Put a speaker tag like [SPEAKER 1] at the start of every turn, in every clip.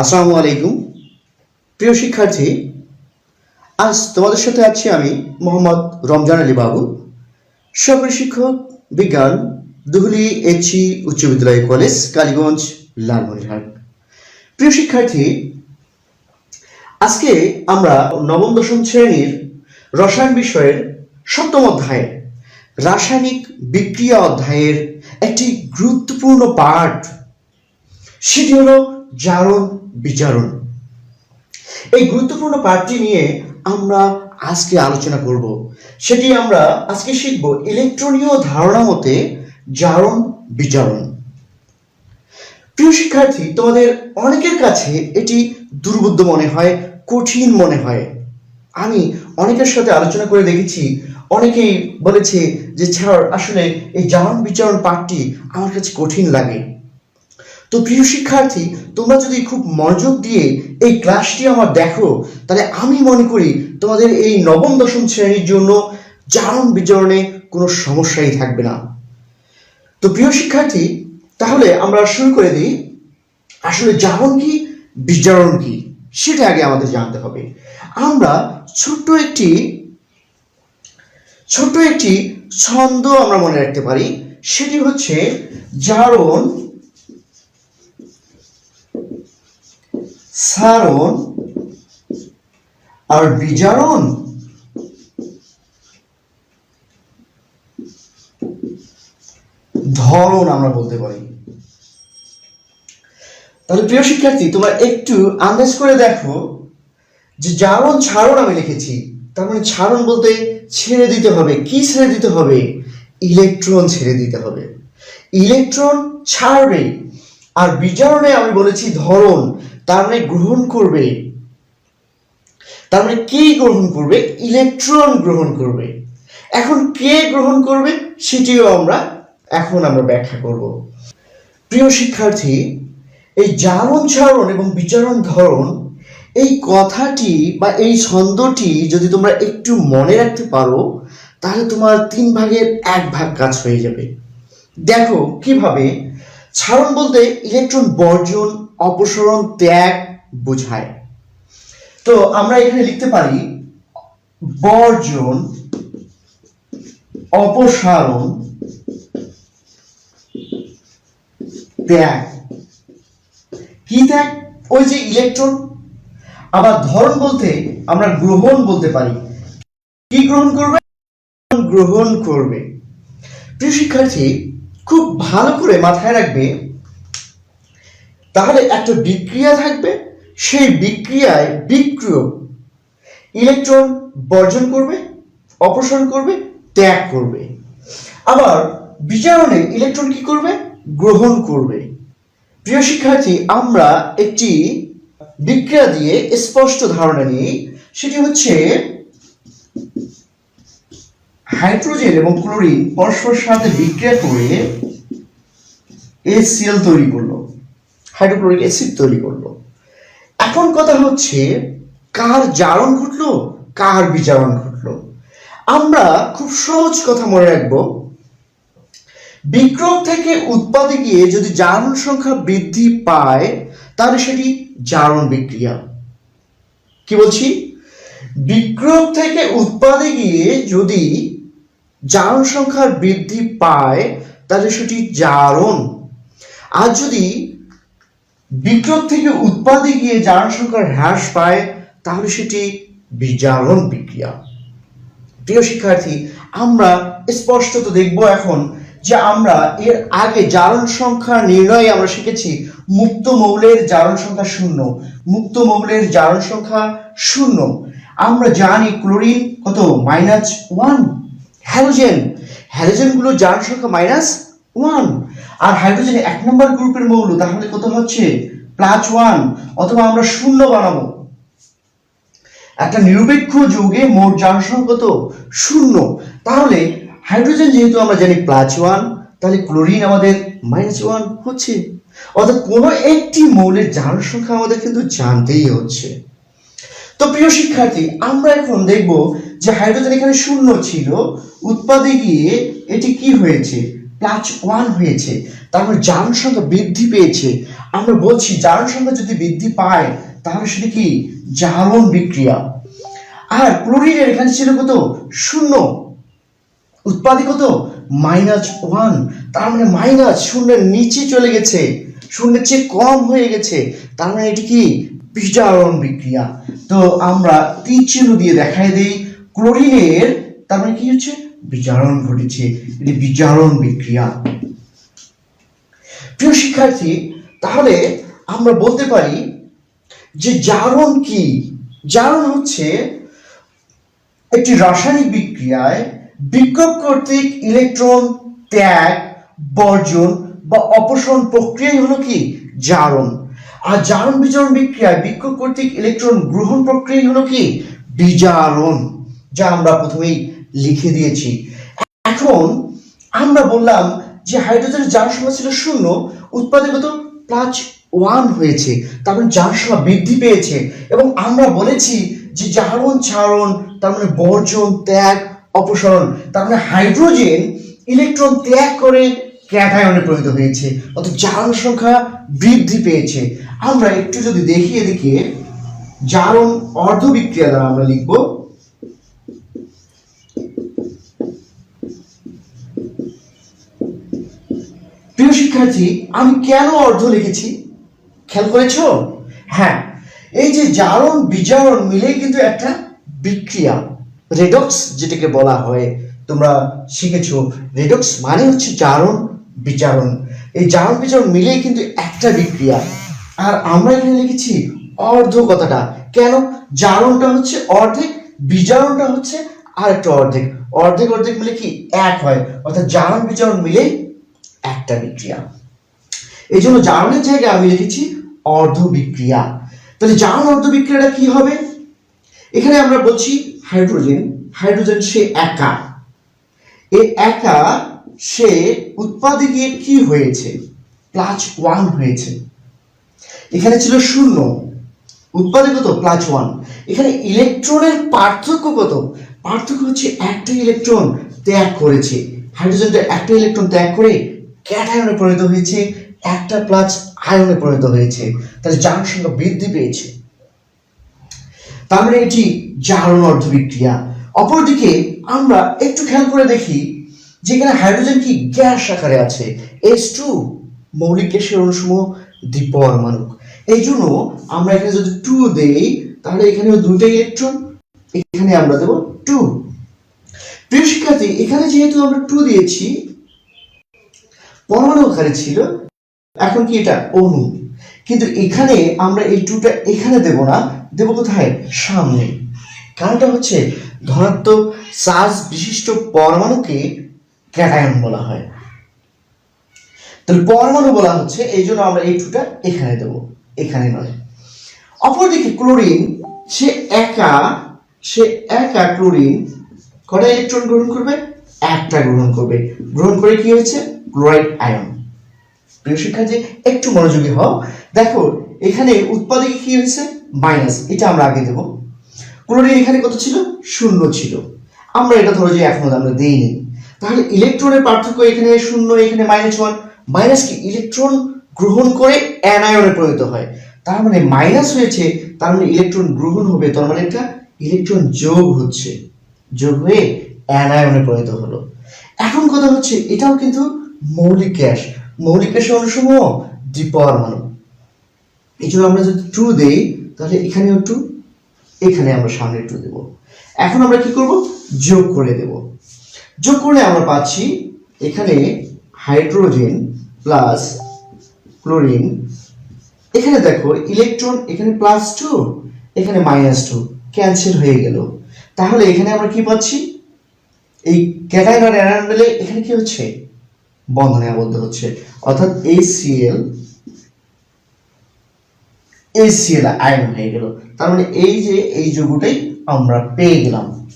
[SPEAKER 1] আসসালামু আলাইকুম। প্রিয় শিক্ষার্থী, আজ তোমাদের সাথে আছি আমি মোহাম্মদ রমজান আলী বাবু, সহকারী শিক্ষক, বিজ্ঞান, দুহলি এইচি উচ্চ বিদ্যালয় কলেজ, কালীগঞ্জ, লালমনিরহাট। প্রিয় শিক্ষার্থী, আজকে আমরা নবম, দশম শ্রেণির রসায়ন বিষয়ের সপ্তম অধ্যায় রাসায়নিক বিক্রিয়া অধ্যায়ের একটি গুরুত্বপূর্ণ পাঠ। সেটি হলো জারণ বিচারণ এই গুরুত্বপূর্ণ পাঠটি নিয়ে আমরা আজকে আলোচনা করব। সেটি আমরা আজকে শিখব ইলেকট্রনীয় ধারণা মতে জারণ বিচারণ প্রিয় শিক্ষার্থী, তোমাদের অনেকের কাছে এটি দুর্বোধ্য মনে হয়, কঠিন মনে হয়। আমি অনেকের সাথে আলোচনা করে দেখেছি, অনেকেই বলেছে যে, স্যার, আসলে এই জারণ বিচারণ পাঠটি আমার কাছে কঠিন লাগে। তো প্রিয় শিক্ষার্থী, তোমরা যদি খুব মনোযোগ দিয়ে এই ক্লাসটি আমার দেখো, তাহলে আমি মনে করি তোমাদের এই নবম, দশম শ্রেণির জন্য জারণ বিচরণে কোনো সমস্যাই থাকবে না। তো প্রিয় শিক্ষার্থী, তাহলে আমরা শুরু করে দিই। আসলে জারণ কি বিজারণ কি, সেটা আগে আমাদের জানতে হবে। আমরা ছোট্ট একটি ছোট্ট একটি ছন্দ আমরা মনে রাখতে পারি, সেটি হচ্ছে জারণ সারণ আর বিজারণ। ধরন আমরা বলতে পারি। তাহলে প্রিয় শিক্ষার্থী একটু আন্দাজ করে দেখো যে জারণ ছাড়ন আমি লিখেছি। তার মানে ছাড়ন বলতে ছেড়ে দিতে হবে। কি ছেড়ে দিতে হবে? ইলেকট্রন ছেড়ে দিতে হবে। ইলেকট্রন ছাড়বে। আর বিজারণে আমি বলেছি ধরন তার মানে গ্রহণ করবে। তার মানে কে গ্রহণ করবে? ইলেকট্রন গ্রহণ করবে। এখন কে গ্রহণ করবে সেটিও আমরা এখন আমরা ব্যাখ্যা করব। প্রিয় শিক্ষার্থী, এই জারণ ছাড়ন এবং বিচারণ ধরন এই কথাটি বা এই ছন্দটি যদি তোমরা একটু মনে রাখতে পারো, তাহলে তোমার তিন ভাগের এক ভাগ কাজ হয়ে যাবে। দেখো কীভাবে ছাড়ন বলতে ইলেকট্রন বর্জন, অপসরণ, ত্যাগ বোঝায়। তো আমরা এখানে লিখতে পারি বর্জন, অপসারণ, ত্যাগ। কি ত্যাগ? ওই যে ইলেকট্রন আবার ধরন বলতে আমরা গ্রহণ বলতে পারি। কি গ্রহণ করবে? গ্রহণ করবে। প্রিয় শিক্ষার্থী খুব ভালো করে মাথায় রাখবে, তাহলে একটা বিক্রিয়া থাকবে, সেই বিক্রিয়ায় বিক্রিয় ইলেকট্রন বর্জন করবে, অপসারণ করবে, ত্যাগ করবে। আবার বিজারণে ইলেকট্রন কি করবে? গ্রহণ করবে। প্রিয় শিক্ষার্থী, আমরা একটি বিক্রিয়া দিয়ে স্পষ্ট ধারণা নিই, সেটি হচ্ছে হাইড্রোজেন এবং ক্লোরিন পরস্পর সাথে বিক্রিয়া করে এসিএল তৈরি করল হাইড্রোক্লোরিক অ্যাসিড তৈরি করল। এখন কথা হচ্ছে, কার জারণ ঘটলো, কার বিচারণ ঘটলো। আমরা খুব সহজ কথা মনে রাখব বিক্রয় থেকে উৎপাদে গিয়ে যদি জারণ সংখ্যা বৃদ্ধি পায়, তাহলে সেটি জারণ বিক্রিয়া। কি বলছি? বিক্রয় থেকে উৎপাদে গিয়ে যদি জারণ সংখ্যার বৃদ্ধি পায়, তাহলে সেটি জারণ। আর যদি বিক্রয় থেকে উৎপাদে গিয়ে জারণ সংখ্যার হ্রাস পায়, তাহলে সেটি বিজারণ বিক্রিয়া। প্রিয় শিক্ষার্থী, আমরা স্পষ্টত দেখব এখন যে আমরা এর আগে জারণ সংখ্যা নির্ণয়ে আমরা শিখেছি মুক্ত মৌলের জারণ সংখ্যা শূন্য। মুক্ত মৌলের জারণ সংখ্যা শূন্য। আমরা জানি ক্লোরিন কত? Minus one. হ্যালোজেন। হ্যালোজেনগুলোর জারণ সংখ্যা মাইনাস ওয়ান। আর হাইড্রোজেন এক নম্বর গ্রুপের মৌল, তাহলে কত হচ্ছে? প্লাস ওয়ান অথবা আমরা শূন্য বানাবো। একটা নিরপেক্ষ যৌগে মোট জারণ কত? শূন্য। তাহলে হাইড্রোজেন যেহেতু আমরা জানি প্লাস ওয়ান তাহলে ক্লোরিন আমাদের মাইনাস ওয়ান হচ্ছে। অর্থাৎ কোনো একটি মৌলের জারণ সংখ্যা আমাদের কিন্তু জানতেই হচ্ছে। তো প্রিয় শিক্ষার্থী, আমরা এখন দেখব যে হাইড্রোজেন এখানে শূন্য ছিল, উৎপাদে গিয়ে এটি কি হয়েছে? প্লাস ওয়ান হয়েছে, তারপর জারণ সংখ্যা বৃদ্ধি পেয়েছে। আমরা বলছি, জারণ সংখ্যা যদি বৃদ্ধি পায়, তাহলে সেটা কি? জারণ বিক্রিয়া। আর ক্লোরিনের এখানে ছিল কত? শূন্য। উৎপাদী কত? মাইনাস ওয়ান তার মানে মাইনাস শূন্যের নিচে চলে গেছে। শূন্যের চেয়ে কম হয়ে গেছে। তার মানে এটি কি? বিজারণ বিক্রিয়া। তো আমরা তীর চিহ্ন দিয়ে দেখাই দিই। ক্লোরিনের, তার মানে কি হচ্ছে? বিজারণ ঘটেছে, এটি বিজারণ বিক্রিয়া। প্রিয় শিক্ষার্থী, তাহলে আমরা বলতে পারি যে জারণ কি? জারণ হচ্ছে একটি রাসায়নিক বিক্রিয়ায় বিক্ষোভ কর্তৃক ইলেকট্রন, ত্যাগ, বর্জন বা অপসারণ প্রক্রিয়াই হলো কি? জারণ। আর জারণ বিজারণ বিক্রিয়ায় বিক্ষোভ কর্তৃক ইলেকট্রন গ্রহণ প্রক্রিয়াই হলো কি? বিজারণ, যা আমরা প্রথমেই লিখে দিয়েছি। এখন আমরা বললাম যে হাইড্রোজেনের জারণ সংখ্যা ছিল শূন্য উৎপাদকগত প্লাস ওয়ান হয়েছে তার মানে জারণ সংখ্যা বৃদ্ধি পেয়েছে এবং আমরা বলেছি যে জারণ ছাড়ন, তার মানে বর্জন, ত্যাগ, অপসারণ, তার মানে হাইড্রোজেন ইলেকট্রন ত্যাগ করে ক্যাটায়নে পরিণত হয়েছে, অর্থাৎ জারণ সংখ্যা বৃদ্ধি পেয়েছে। আমরা একটু যদি দেখি এদিকে জারণ অর্ধ বিক্রিয়া দ্বারা আমরা লিখব প্রিয় শিক্ষার্থী, আমি কেন অর্ধ লিখেছি? খেয়াল করেছ? হ্যাঁ এই যে জারণ, বিজারণ মিলেই কিন্তু একটা বিক্রিয়া। রেডক্স যেটাকে বলা হয়, তোমরা শিখেছো। রেডক্স মানে হচ্ছে জারণ, বিজারণ। এই জারণ, বিজারণ মিলেই কিন্তু একটা বিক্রিয়া। আর আমরা এখানে লিখেছি অর্ধ কথাটা কেন? জারণটা হচ্ছে অর্ধেক, বিজারণটা হচ্ছে আর একটা অর্ধেক। অর্ধেক অর্ধেক মিলে কি? এক হয়। অর্থাৎ জারণ, বিজারণ মিলেই একটা বিক্রিয়া। এই জন্য জারণের জায়গায় আমি লিখেছি অর্ধ বিক্রিয়া। তাহলে জারণ অর্ধ বিক্রিয়াটা কি হবে? এখানে আমরা বলছি হাইড্রোজেন। হাইড্রোজেন সে একা। এ একা সে উৎপাদে গিয়ে কি হয়েছে? প্লাস ওয়ান হয়েছে। এখানে ছিল শূন্য। উৎপাদে কত? Plus one. এখানে ইলেকট্রনের পার্থক্য কত? পার্থক্য হচ্ছে একটা ইলেকট্রন ত্যাগ করেছে। হাইড্রোজেনটা একটা ইলেকট্রন ত্যাগ করে ক্যাটায়নে পরিণত হয়েছে, একটা প্লাস আয়নে পরিণত হয়েছে, তাহলে জারণ সংখ্যা বৃদ্ধি পেয়েছে। তার মানে এটি জারণ অর্ধ বিক্রিয়া অপরদিকে আমরা একটু খেয়াল করে দেখি যেখানে হাইড্রোজেন কি গ্যাস আকারে আছে। এস টু মৌলিক গ্যাসের অনুসমূহ দ্বিপরমাণু এই জন্য আমরা এখানে যদি টু দেই, তাহলে এখানে দুটো ইলেকট্রন এখানে আমরা দেব টু প্রিয় শিক্ষার্থী, এখানে যেহেতু আমরা টু দিয়েছি পরমাণু আকারে ছিল। এখন কি এটা অণু? কিন্তু এখানে আমরা এই টুটা এখানে দেব না, দেব কোথায়? সামনে। কারণটা হচ্ছে ধনাত্মক চার্জ বিশিষ্ট পরমাণুকে ক্যাটায়ন বলা হয়। তাহলে পরমাণু বলা হচ্ছে, এই জন্য আমরা এই টুটা এখানে দেব, এখানে নয়। অপরদিকে ক্লোরিন, সে একা সে একা ক্লোরিন, কটা ইলেকট্রন গ্রহণ করবে? একটা গ্রহণ করবে। গ্রহণ করে কি হয়েছে? Chloride ion. প্রিয় শিক্ষার্থী, একটু মনোযোগী হও। দেখো, এখানে উৎপাদকে কি হয়েছে? মাইনাস, এটা আমরা আগে দেব। ক্লোরিন এখানে কত ছিল? শূন্য ছিল। আমরা এটা ধরো যে এখনও আমরা দেইনি। তাহলে ইলেকট্রনের পার্থক্য এখানে শূন্য, এখানে মাইনাস ওয়ান। মাইনাস কি? ইলেকট্রন গ্রহণ করে অ্যানায়নে পরিণত হয়। তার মানে মাইনাস হয়েছে, তার মানে ইলেকট্রন গ্রহণ হবে। তার মানে একটা ইলেকট্রন যোগ হচ্ছে। যোগ হয়ে অ্যানায়নে পরিণত হলো। এখন কথা হচ্ছে, এটাও কিন্তু মৌলিক গ্যাস। মৌলিক গ্যাসের অনুসমূহ দ্বিপরমাণু এই জন্য আমরা যদি টু দেই, তাহলে এখানেও টু এখানে আমরা সামনে টু দেব। এখন আমরা কি করব? যোগ করে দেব। যোগ করলে আমরা পাচ্ছি এখানে হাইড্রোজেন প্লাস ক্লোরিন এখানে দেখো ইলেকট্রন এখানে প্লাস টু এখানে মাইনাস টু ক্যান্সেল হয়ে গেল। তাহলে এখানে আমরা কি পাচ্ছি? এই ক্যাটাইন আর অ্যানায়ন মিলে এখানে কি হচ্ছে? বন্ধনে আবদ্ধ হচ্ছে। অর্থাৎ ACl ACl আয়ন হয়ে গেল। তার মানে এই যে এই যৌগটাই আমরা পেয়ে গেলাম।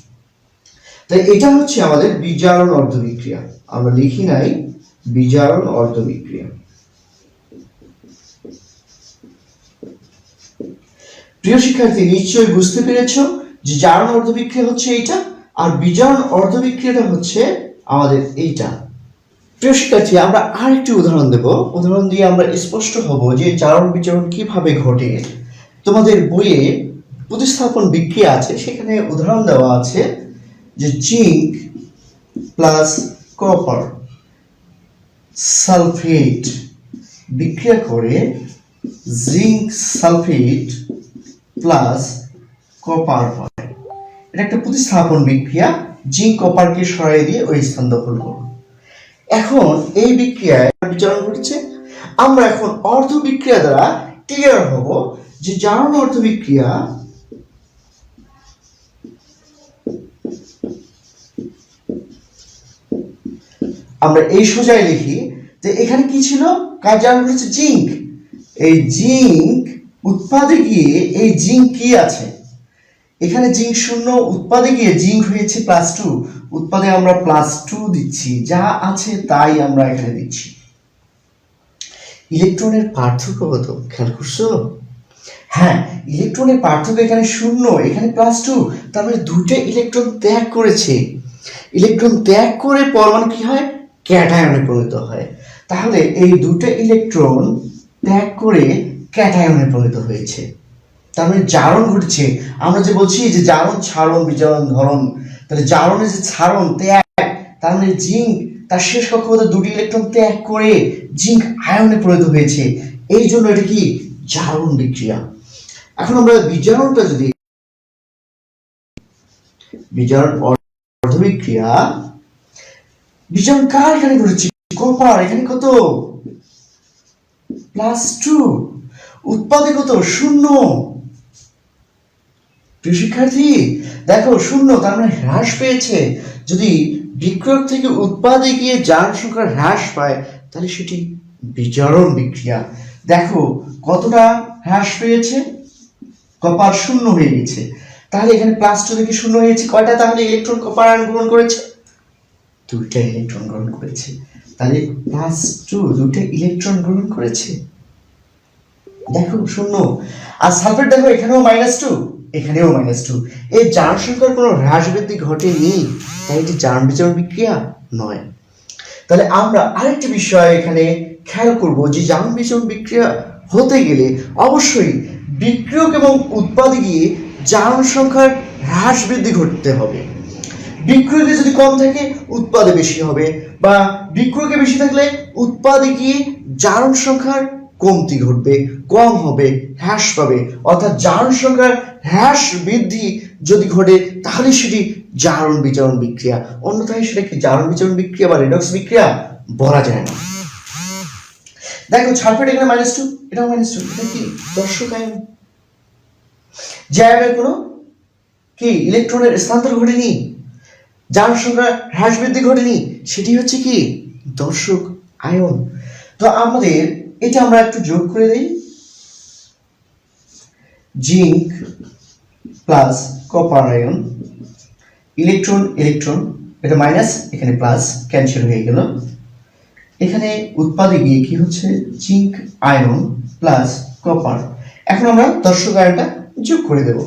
[SPEAKER 1] তাই এটা হচ্ছে আমাদের বিজারণ অর্ধবিক্রিয়া। আমরা লিখি নাই বিজারণ অর্ধবিক্রিয়া। প্রিয় শিক্ষার্থী, নিশ্চয়ই বুঝতে পেরেছ যে জারণ অর্ধবিক্রিয়া হচ্ছে এইটা? আর বিজারণ অর্ধবিক্রিয়াটা হচ্ছে আমাদের এইটা। প্রিয় শিক্ষার্থী, আমরা আরেকটি উদাহরণ দেব। উদাহরণ দিয়ে আমরা স্পষ্ট হব যে চারণ বিচরণ কীভাবে ঘটে। তোমাদের বইয়ে প্রতিস্থাপন বিক্রিয়া আছে, সেখানে উদাহরণ দেওয়া আছে যে জিঙ্ক প্লাস কপার সালফেট বিক্রিয়া করে জিঙ্ক সালফেট প্লাস কপার এটা একটা প্রতিস্থাপন বিক্রিয়া, জিঙ্ক কপারকে সরাই দিয়ে ওই স্থান দখল করো এখন এই বিক্রিয়ায় বিচরণ ঘটেছে। আমরা এখন অর্ধ বিক্রিয়া দ্বারা ক্লিয়ার হব যে জারণ অর্ধ বিক্রিয়া আমরা এই সোজাই লিখি যে এখানে কি ছিল? কাজ জারণ ঘটেছে? জিঙ্ক। এই জিঙ্ক উৎপাদে গিয়ে এই জিঙ্ক কি আছে? এখানে জিঙ্ক শূন্য উৎপাদে গিয়ে জিঙ্ক হয়েছে প্লাস টু উৎপাদে আমরা প্লাস টু দিচ্ছি, যা আছে তাই আমরা এখানে দিচ্ছি। ইলেকট্রনের পার্থক্য কত? খেয়াল করছ? হ্যাঁ ইলেকট্রনের পার্থক্য এখানে শূন্য, এখানে প্লাস টু তার মানে দুটো ইলেকট্রন ত্যাগ করেছে। ইলেকট্রন ত্যাগ করে পরমাণু কি হয়? ক্যাটায়নে পরিণত হয়। তাহলে এই দুটো ইলেকট্রন ত্যাগ করে ক্যাটায়নে পরিণত হয়েছে। তার মানে জারণ ঘটছে। আমরা যে বলছি যে জারণ ছাড়ন বিজারণ ধরন তাহলে জারণের যে ছাড়ন ত্যাগ, তার মানে জিঙ্ক, তার শেষ কক্ষপথে দুটি ইলেকট্রন ত্যাগ করে জিঙ্ক আয়নে পরিণত হয়েছে। এই জন্য এটা কি? জারণ বিক্রিয়া। এখন আমরা বিজারণটা যদি বিজারণ অর্ধবিক্রিয়া। বিজারণ কার এখানে ঘটেছে? কপার এখানে কত? প্লাস টু উৎপাদে কত? শূন্য। প্রিয় শিক্ষার্থী, দেখো, শূন্য, তার মানে হ্রাস পেয়েছে। যদি বিক্রয় থেকে উৎপাদে গিয়ে যান সংখ্যা হ্রাস পায়, তাহলে সেটি বিজারণ বিক্রিয়া। দেখো, কতটা হ্রাস পেয়েছে? কপার শূন্য হয়ে গেছে। তাহলে এখানে প্লাস টু থেকে শূন্য হয়েছে। কয়টা? তাহলে ইলেকট্রন কপার গ্রহণ করেছে? দুইটা ইলেকট্রন গ্রহণ করেছে। তাহলে প্লাস টু দুইটা ইলেকট্রন গ্রহণ করেছে। দেখো, শূন্য। আর সালফেট দেখো, এখানেও মাইনাস টু এখানেও মাইনাস টু এই জারণ সংখ্যার কোনো হ্রাস বৃদ্ধি ঘটেনি, তাই এটি জারণ বিচরণ বিক্রিয়া নয়। তাহলে আমরা আরেকটি বিষয় এখানে খেয়াল করব যে জারণ বিচরণ বিক্রিয়া হতে গেলে অবশ্যই বিক্রিয়ক এবং উৎপাদে গিয়ে জারণ সংখ্যার হ্রাস বৃদ্ধি ঘটতে হবে। বিক্রয়কে যদি কম থাকে, উৎপাদে বেশি হবে, বা বিক্রয়কে বেশি থাকলে উৎপাদে গিয়ে জারণ সংখ্যার কমতি ঘটবে, কম হবে, হ্রাস পাবে। অর্থাৎ জারণ সংখ্যার হ্রাস বৃদ্ধি যদি ঘটে, তাহলে সেটি জারণ বিচরণ বিক্রিয়া। অন্যথায় সেটাকে জারণ বিচরণ বিক্রিয়া বা রেডক্স বিক্রিয়া? বলা যায় না। দেখো, ছাড়পেট এখানে মাইনাস টু এটাও মাইনাস টু এটা কি? দর্শক আয়ন যে আয়নের কোনো কি ইলেকট্রনের স্থানান্তর ঘটেনি? যার সংখ্যা হ্রাস বৃদ্ধি ঘটেনি? সেটি হচ্ছে কি? দর্শক আয়ন। তো আমাদের এটা আমরা একটু যোগ করে দিই। Zinc plus copper ion electron electron, এটা মাইনাস, এখানে প্লাস, ক্যান্সেল হয়ে গেল। এখানে উৎপাদে গিয়ে কি হচ্ছে? Zinc ion plus copper. এখন আমরা দর্শক আয়নটা যোগ করে দেব।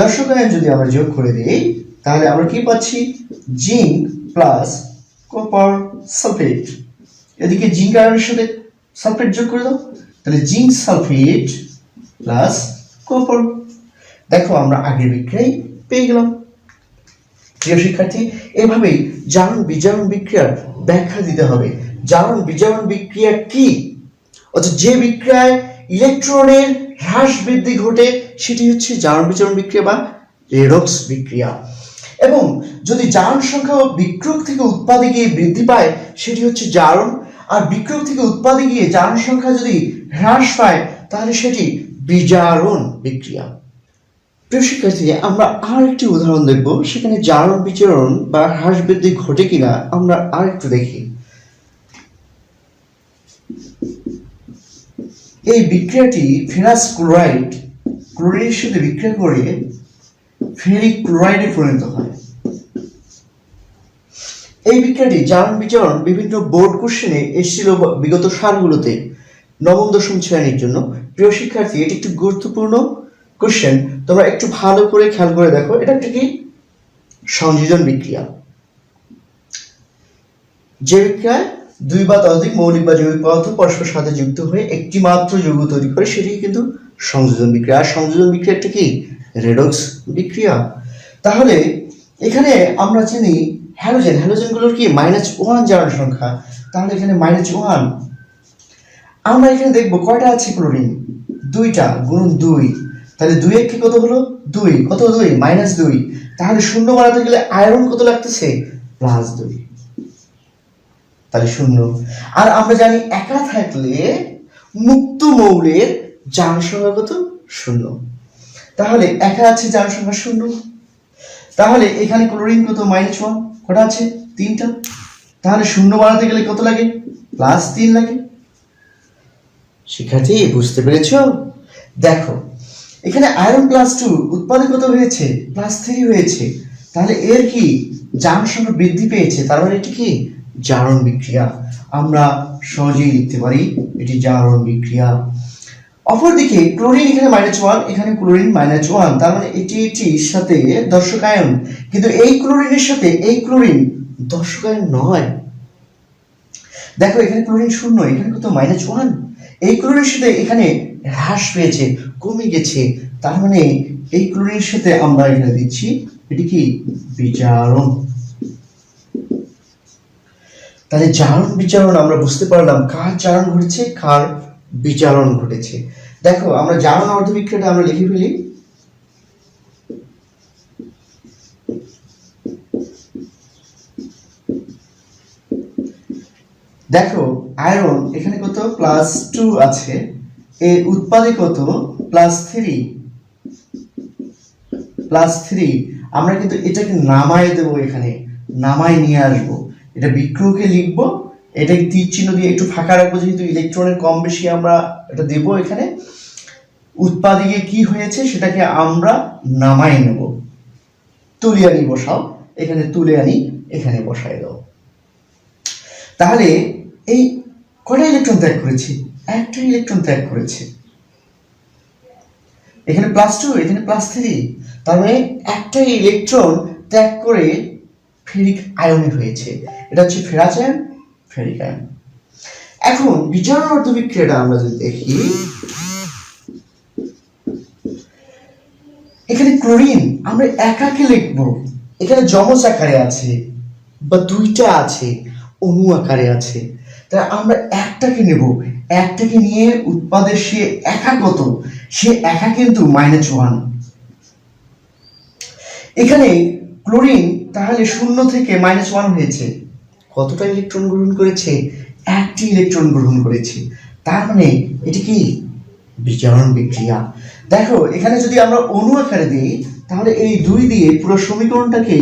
[SPEAKER 1] দর্শক আয়ন যদি আমরা যোগ করে দিই, তাহলে আমরা কি পাচ্ছি? Zinc plus copper sulphate. এদিকে জিঙ্ক আয়নের সাথে সালফেট যোগ করে দাও। তাহলে জিঙ্ক সালফেট প্লাস কপার দেখো আমরা আগের বিক্রিয়াই পেয়ে গেলাম। প্রিয় শিক্ষার্থী এভাবেই জারণ বিজারণ বিক্রিয়ার ব্যাখ্যা দিতে হবে। জারণ বিজারণ বিক্রিয়া কি? অর্থাৎ যে বিক্রিয়ায় ইলেকট্রনের হ্রাস বৃদ্ধি ঘটে, সেটি হচ্ছে জারণ বিজারণ বিক্রিয়া বা রেডক্স বিক্রিয়া। এবং যদি জারণ সংখ্যা বিক্রয় থেকে উৎপাদে গিয়ে বৃদ্ধি পায়, সেটি হচ্ছে জারণ। আর বিক্রয় থেকে উৎপাদে গিয়ে জারণ সংখ্যা যদি হ্রাস পায়, তাহলে সেটি বিজারণ বিক্রিয়া। প্রিয় শিক্ষার্থী, আমরা আর একটি উদাহরণ দেখব। সেখানে জারণ বিচরণ বা হ্রাস বৃদ্ধি ঘটে কিনা আমরা আর একটু দেখি। এই বিক্রিয়াটি ফেরাস ক্লোরাইড ক্লোরাইডের সাথে বিক্রিয়া করে ফেরিক ক্লোরাইডে পরিণত হয়। এই বিক্রিয়াটি জারণ বিচরণ বিভিন্ন বোর্ড কোশ্চেনে এসেছিল বিগত সালগুলোতে। নবম, দশম শ্রেণির জন্য। প্রিয় শিক্ষার্থী, এটি একটি গুরুত্বপূর্ণ কোশ্চেন। তোমরা একটু ভালো করে খেয়াল করে দেখো, এটা একটা কি? সংযোজন বিক্রিয়া। যে বিক্রিয়ায় দুই বা ততোধিক মৌলিক বা জৈবিক পদার্থ পরস্পর সাথে যুক্ত হয়ে একটি মাত্র যৌগ তৈরি করে সেটি কিন্তু সংযোজন বিক্রিয়া। আর সংযোজন বিক্রিয়াটা কি? রেডক্স বিক্রিয়া। তাহলে এখানে আমরা চিনি হ্যালোজেন, হ্যালোজেনগুলোর কি মাইনাস ওয়ান জারণ সংখ্যা? তাহলে এখানে মাইনাস ওয়ান আমরা এখানে দেখব কয়টা আছে ক্লোরিন? দুইটা গুণ দুই। তাহলে দুই কি কত হলো? দুই। কত দুই? মাইনাস দুই। তাহলে শূন্য বাড়াতে গেলে আয়রন কত লাগতেছে? প্লাস দুই। তাহলে শূন্য। আর আমরা জানি একা থাকলে মুক্ত মৌলের জান সংখ্যা কত? শূন্য। তাহলে একা আছে জান সংখ্যা শূন্য। তাহলে এখানে ক্লোরিন কত? মাইনাস ওয়ান কটা আছে? তিনটা? তাহলে শূন্য বাড়াতে গেলে কত লাগে? প্লাস তিন লাগে। শিক্ষার্থী, বুঝতে পেরেছ? দেখো, এখানে আয়রন প্লাস টু উৎপাদন কত হয়েছে? প্লাস থ্রি হয়েছে। তাহলে এর কি? জারণ সংখ্যা বৃদ্ধি পেয়েছে, তার মানে এটি কি? জারণ বিক্রিয়া। আমরা সহজেই লিখতে পারি, এটি জারণ বিক্রিয়া। অপরদিকে ক্লোরিন এখানে মাইনাস ওয়ান এখানে ক্লোরিন মাইনাস ওয়ান তার মানে এটি এটির সাথে দর্শকায়ন। কিন্তু এই ক্লোরিনের সাথে, এই ক্লোরিন দর্শকায়ন নয়। দেখো, এখানে ক্লোরিন শূন্য, এখানে কত মাইনাস ওয়ান এই ক্লোরিনের সাথে এখানে হ্রাস পেয়েছে, কমে গেছে। তার মানে এই ক্লোরিনের সাথে আমরা এখানে দিচ্ছি, এটি কি? বিচারণ তাহলে জারণ বিচারণ আমরা বুঝতে পারলাম। কার জারণ ঘটেছে? কার বিচারণ ঘটেছে। দেখো, আমরা জারণ অর্ধবিক্রিয়াটা, আমরা লিখে ফেলি। দেখো আয়রন এখানে কত? প্লাস টু আছে। এর উৎপাদে কত? প্লাস থ্রি প্লাস থ্রি আমরা কিন্তু এটাকে নামায় দেবো এখানে। নামায় নিয়ে আসব। এটা বিক্রয়কে লিখব। এটাকে তীর চিহ্ন দিয়ে একটু ফাঁকা রাখব, যেহেতু ইলেকট্রনের কম বেশি আমরা এটা দেবো এখানে। উৎপাদিকে কি হয়েছে সেটাকে আমরা নামাই নেব। তুলে আনি, বসাও। এখানে তুলে আনি, এখানে বসাই দাও। তাহলে এই কটা ইলেকট্রন ত্যাগ করেছে? একটা ইলেকট্রন ত্যাগ করেছে। এখানে প্লাস টু এখানে প্লাস থ্রি মানে একটা ইলেকট্রন ত্যাগ করে ফেরিক আয়নে হয়েছে। এটা হচ্ছে ফেরাচ আয়ন এখন, বিচারণ অর্ধবিক্রিয়াটা আমরা যদি দেখি, এখানে ক্লোরিন, আমরা একাকে লিখব। এখানে যমজ আকারে আছে, বা দুইটা আছে, অণু আকারে আছে। তাই আমরা একটাকে নেব। একটাকে নিয়ে উৎপাদের সে একা কত সে একা কিন্তু মাইনাস ওয়ান এখানে ক্লোরিন তাহলে শূন্য থেকে মাইনাস ওয়ান হয়েছে। কতটা ইলেকট্রন গ্রহণ করেছে? একটি ইলেকট্রন গ্রহণ করেছে। তার মানে এটি কি? বিজারণ বিক্রিয়া। দেখো, এখানে যদি আমরা অণু আকারে দিই, তাহলে এই দুই দিয়ে পুরো সমীকরণটাকে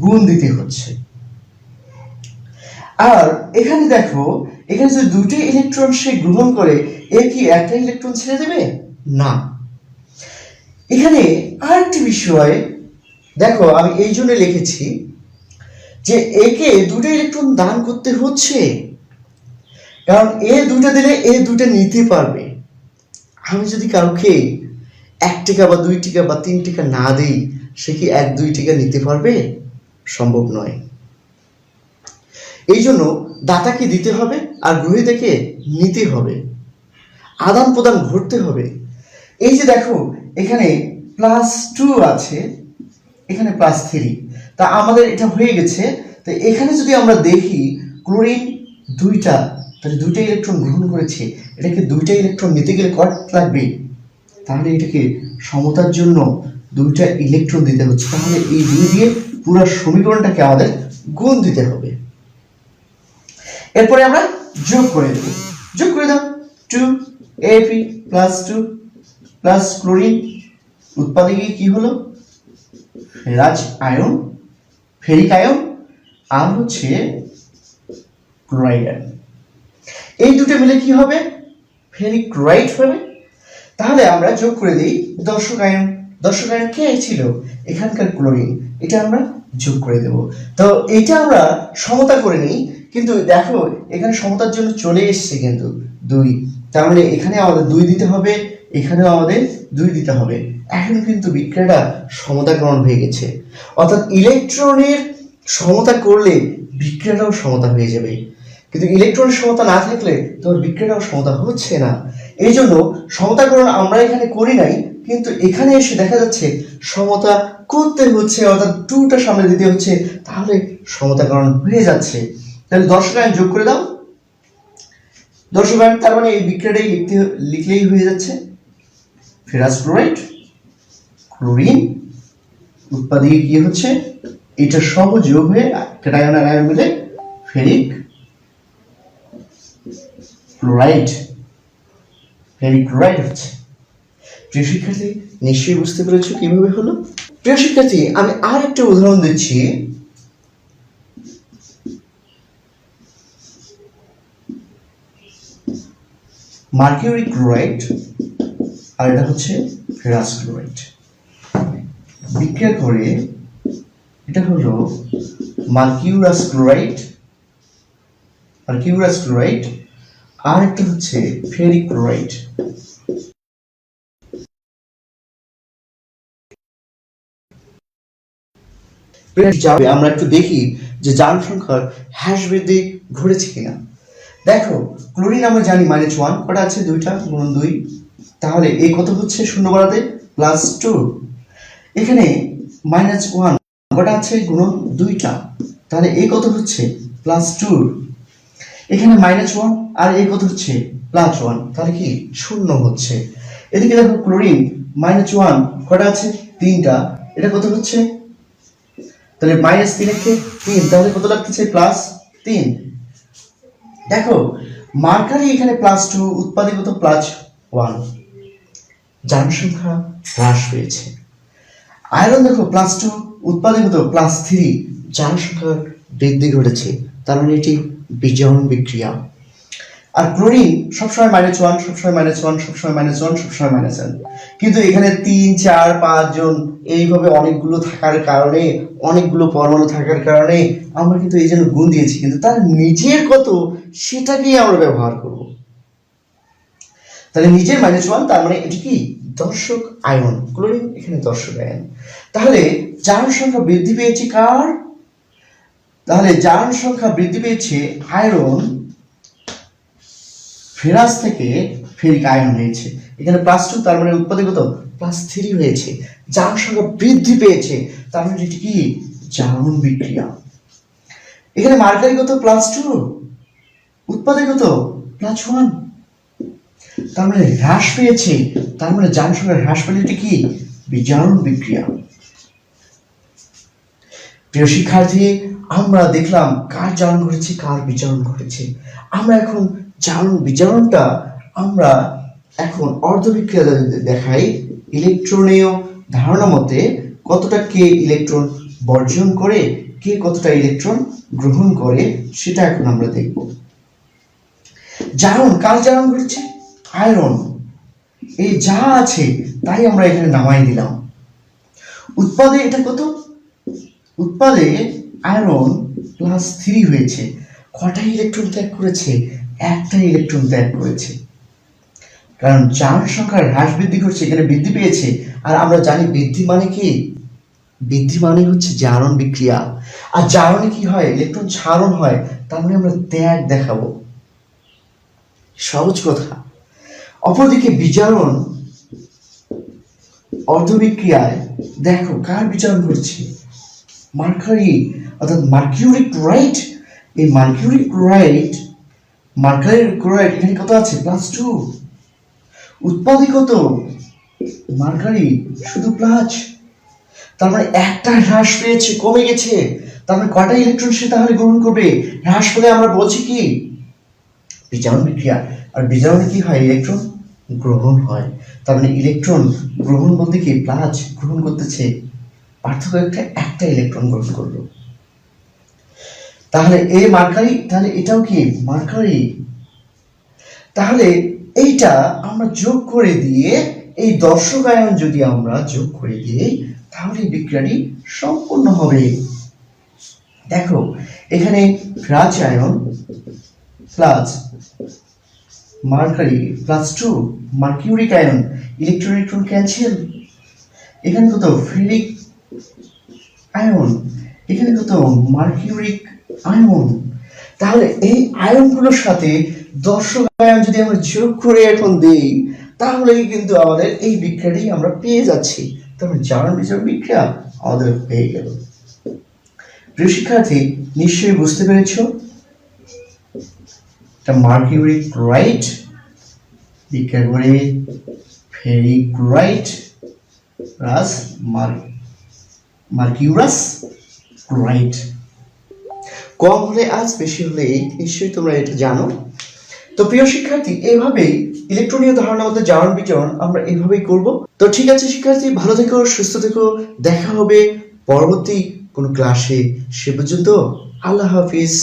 [SPEAKER 1] গুণ দিতে হচ্ছে। আর এখানে দেখো, এখানে যদি দুটি ইলেকট্রন সে গ্রহণ করে, এ কি একটা ইলেকট্রন ছেড়ে দেবে? না। এখানে আরেকটি বিষয়, দেখো, আমি এই জন্য লিখেছি যে একে দুটো ইলেকট্রন দান করতে হচ্ছে। কারণ এ দুটো দিলে এ দুটো নিতে পারবে। আমি যদি কাউকে এক টিকা বা দুই টিকা বা তিন টিকা না দিই, সে কি এক দুই টিকা নিতে পারবে? সম্ভব নয়। এই জন্য দাতাকে দিতে হবে আর গ্রহীতাকে নিতে হবে। আদান প্রদান ঘটতে হবে। এই যে দেখো, এখানে প্লাস টু আছে। এখানে প্লাস থ্রি তা আমাদের এটা হয়ে গেছে। তো এখানে যদি আমরা দেখি, ক্লোরিন দুইটা, তাহলে দুইটা ইলেকট্রন গ্রহণ করেছে। এটাকে দুইটা ইলেকট্রন নিতে গেলে কত লাগবে? তাহলে এটাকে সমতার জন্য দুইটা ইলেকট্রন দিতে হচ্ছে তাহলে এই দুই দিয়ে পুরো সমীকরণটাকে আমাদের গুণ দিতে হবে। এরপরে আমরা যোগ করে দেব। যোগ করে দাও। টু এপি প্লাস টু প্লাস ক্লোরিন উৎপাদে গিয়ে কি হলো? ফেরাজ আয়ন ফেরিক আয়ন আর হচ্ছে ক্লোরাইড আয়ন এই দুটো মিলে কি হবে? ফেরিক ক্লোরাইড হবে। তাহলে আমরা যোগ করে দিই দর্শক আয়ন। দর্শক আয়ন কে ছিল? এখানকার ক্লোরিন। এটা আমরা যোগ করে দেব। তো এটা আমরা সমতা করে নিই, কিন্তু দেখো, এখানে সমতার জন্য চলে এসছে কিন্তু দুই। তার মানে এখানে আমাদের দুই দিতে হবে। এখানেও আমাদের দুই দিতে হবে। এখন কিন্তু বিক্রিয়াটা সমতাকরণ হয়ে গেছে। অর্থাৎ ইলেকট্রনের সমতা করলে বিক্রিয়াটাও সমতা হয়ে যাবে। কিন্তু ইলেকট্রনের সমতা না থাকলে তোমার বিক্রিয়াটাও সমতা হচ্ছে না। এই জন্য সমতাকরণ আমরা এখানে করি নাই, কিন্তু এখানে এসে দেখা যাচ্ছে সমতা করতে হচ্ছে, অর্থাৎ টুটা সামনে দিতে হচ্ছে, তাহলে সমতাকরণ হয়ে যাচ্ছে। তাহলে দর্শক আইন যোগ করে দাও। দর্শক আইন তার মানে এই বিক্রিয়াটাই লিখতে লিখলেই হয়ে যাচ্ছে। ফেরাস ক্লোরাইড, ক্লোরিন উৎপাদিত কি হচ্ছে? এটা সব যোগ হয়ে ক্যাটায়ন আর আয়ন মিলে ফেরিক ক্লোরাইড ফেরিক ক্লোরাইড হচ্ছে। প্রিয় শিক্ষার্থী, নিশ্চয়ই বুঝতে পেরেছ কীভাবে হলো? প্রিয় শিক্ষার্থী, আমি আর একটা উদাহরণ দিচ্ছি। মার্কিউরি ক্লোরাইড আর এটা হচ্ছে ফেরাস ক্লোরাইড বিক্রিয়া করে এটা হলো মার্কিউরাস ক্লোরাইড মার্কিউরাস ক্লোরাইড আর একটা হচ্ছে ফেরিক ক্লোরাইড যাবে, আমরা একটু দেখি যে যান সংখ্যার হ্রাস বৃদ্ধি ঘটেছে কিনা। দেখো, ক্লোরিন আমরা জানি মাইনাস ওয়ান কটা আছে? দুইটা, গুণ দুই। তাহলে এই কত হচ্ছে শূন্য বাড়াতে? প্লাস টু এখানে মাইনাস ওয়ান কটা আছে গুণন দুইটা। তাহলে এই কত হচ্ছে? প্লাস টু এখানে মাইনাস ওয়ান আর এই কত হচ্ছে? প্লাস ওয়ান তাহলে কি? শূন্য হচ্ছে। এদিকে দেখো ক্লোরিন মাইনাস ওয়ান কটা আছে? তিনটা। এটা কত হচ্ছে? তাহলে মাইনাস তিন তিন। তাহলে কত লাগতেছে? প্লাস তিন। দেখো মার্কারি এখানে প্লাস টু উৎপাদিত প্লাস ওয়ান জনসংখ্যা হ্রাস পেয়েছে। আয়রন দেখো প্লাস টু উৎপাদিত প্লাস থ্রি জনসংখ্যা বৃদ্ধি ঘটেছে। তার মানে এটি বিজারণ বিক্রিয়া। আর ক্লোরিন সবসময় মাইনাস ওয়ান সবসময় মাইনাস ওয়ান সবসময় মাইনাস ওয়ান সবসময় মাইনাস ওয়ান কিন্তু এখানে তিন, চার, পাঁচ জন এইভাবে অনেকগুলো থাকার কারণে, অনেকগুলো পরমাণু থাকার কারণে আমরা কিন্তু এই জন্য গুণ দিয়েছি। কিন্তু তার নিজের কত, সেটাকেই আমরা ব্যবহার করব। তাহলে নিজের মাইনাস ওয়ান তার মানে এটি কি? দর্শক আয়ন, ক্লোরিন এখানে দর্শক আয়ন। তাহলে যান সংখ্যা বৃদ্ধি পেয়েছে কার? তাহলে যান সংখ্যা বৃদ্ধি পেয়েছে আয়রন, ফেরাস থেকে ফেরিক আয়ন হয়েছে। এখানে প্লাস টু তার মানে উৎপাদিত প্লাস থ্রি হয়েছে। যান সংখ্যা বৃদ্ধি পেয়েছে, তার মানে এটি কি? জারণ বিক্রিয়া। এখানে মার্কারি কত? প্লাস টু উৎপাদে কত? প্লাস ওয়ান তার মানে হ্রাস পেয়েছে, তার মানে যান সংখ্যা হ্রাস পেলে এটি কি? বিজারণ বিক্রিয়া। প্রিয় শিক্ষার্থী, আমরা দেখলাম কার জারণ ঘটেছে, কার বিজারণ ঘটেছে। আমরা এখন জারণ, বিজারণটা আমরা এখন অর্ধবিক্রিয়া দেখাই। ইলেকট্রনীয় ধারণা মতে কতটা কে ইলেকট্রন বর্জন করে, কে কতটা ইলেকট্রন গ্রহণ করে, সেটা এখন আমরা দেখব। জারণ, কার জারণ ঘটেছে? আয়রন। এই যা আছে, তাই আমরা এখানে নামাই দিলাম। উৎপাদে এটা কত? উৎপাদে আয়রন প্লাস থ্রি হয়েছে। কটা ইলেকট্রন ত্যাগ করেছে? একটা ইলেকট্রন ত্যাগ করেছে। কারণ যার সংখ্যার হ্রাস বৃদ্ধি করছে, এখানে বৃদ্ধি পেয়েছে। আর আমরা জানি বৃদ্ধি মানে কি? বৃদ্ধি মানে হচ্ছে জারণ বিক্রিয়া। আর জারণে কি হয়? ইলেকট্রন ছাড়ন হয়, তার মানে আমরা ত্যাগ দেখাবো। সহজ কথা। অপরদিকে বিজারণ অর্ধবিক্রিয়ায়, দেখো কার বিচারণ করছে? মার্কারি, অর্থাৎ মার্কিউরিক ক্লোরাইড এই মার্কিউরিক ক্লোরাইড মার্কারি ক্লোরাইড এখানে কত আছে? Plus two. উৎপাদি কত মার্কারি শুধু প্লাস। তার মানে একটা হ্রাস পেয়েছে, কমে গেছে। তার মানে কটা ইলেকট্রন সে তাহলে গ্রহণ করবে? হ্রাস পেলে আমরা বলছি কি? বিচারণ বিক্রিয়া। আর বিজারণে কি হয়? ইলেকট্রন গ্রহণ হয়। তার মানে ইলেকট্রন গ্রহণ বলতে কি? প্লাস গ্রহণ করতেছে। পার্থক্য একটা একটা ইলেকট্রন গ্রহণ করল। তাহলে এ মার্কারি, তাহলে এটাও কি? মার্কারি। তাহলে এইটা আমরা যোগ করে দিয়ে, এই দর্শক আয়ন যদি আমরা যোগ করে দিয়ে তাহলে বিক্রিয়াটি সম্পূর্ণ হবে। দেখো, এখানে ferrous ion plus mercury plus two mercuric ion electron electron cancel এখানে কত ফেরিক আয়ন এখানে কত মার্কিউরিক আয়ন তাহলে এই আয়নগুলোর সাথে দর্শক আয়ন যদি আমরা যোগ করে এখন দিই তাহলে কিন্তু আমাদের এই বিক্রিয়াটি আমরা পেয়ে যাচ্ছি। তারপরে জারণ বিজারণ বিক্রিয়া আমাদের পেয়ে গেল। প্রিয় শিক্ষার্থী, নিশ্চয়ই বুঝতে পেরেছ এটা মার্কিউরি ক্লোরাইড বিক্রিয়া করে ferric chloride plus mercurous chloride কম হলে আজ, বেশি হলে নিশ্চয়ই তোমরা এটা জানো। তো প্রিয় শিক্ষার্থী, এইভাবেই ইলেকট্রনীয় ধারণা মধ্যে জারণ বিচরণ আমরা এইভাবেই করব। তো ঠিক আছে শিক্ষার্থী, ভালো থেকো, সুস্থ থেকো, দেখা হবে পরবর্তী কোনো ক্লাসে সে পর্যন্ত আল্লাহ হাফিজ।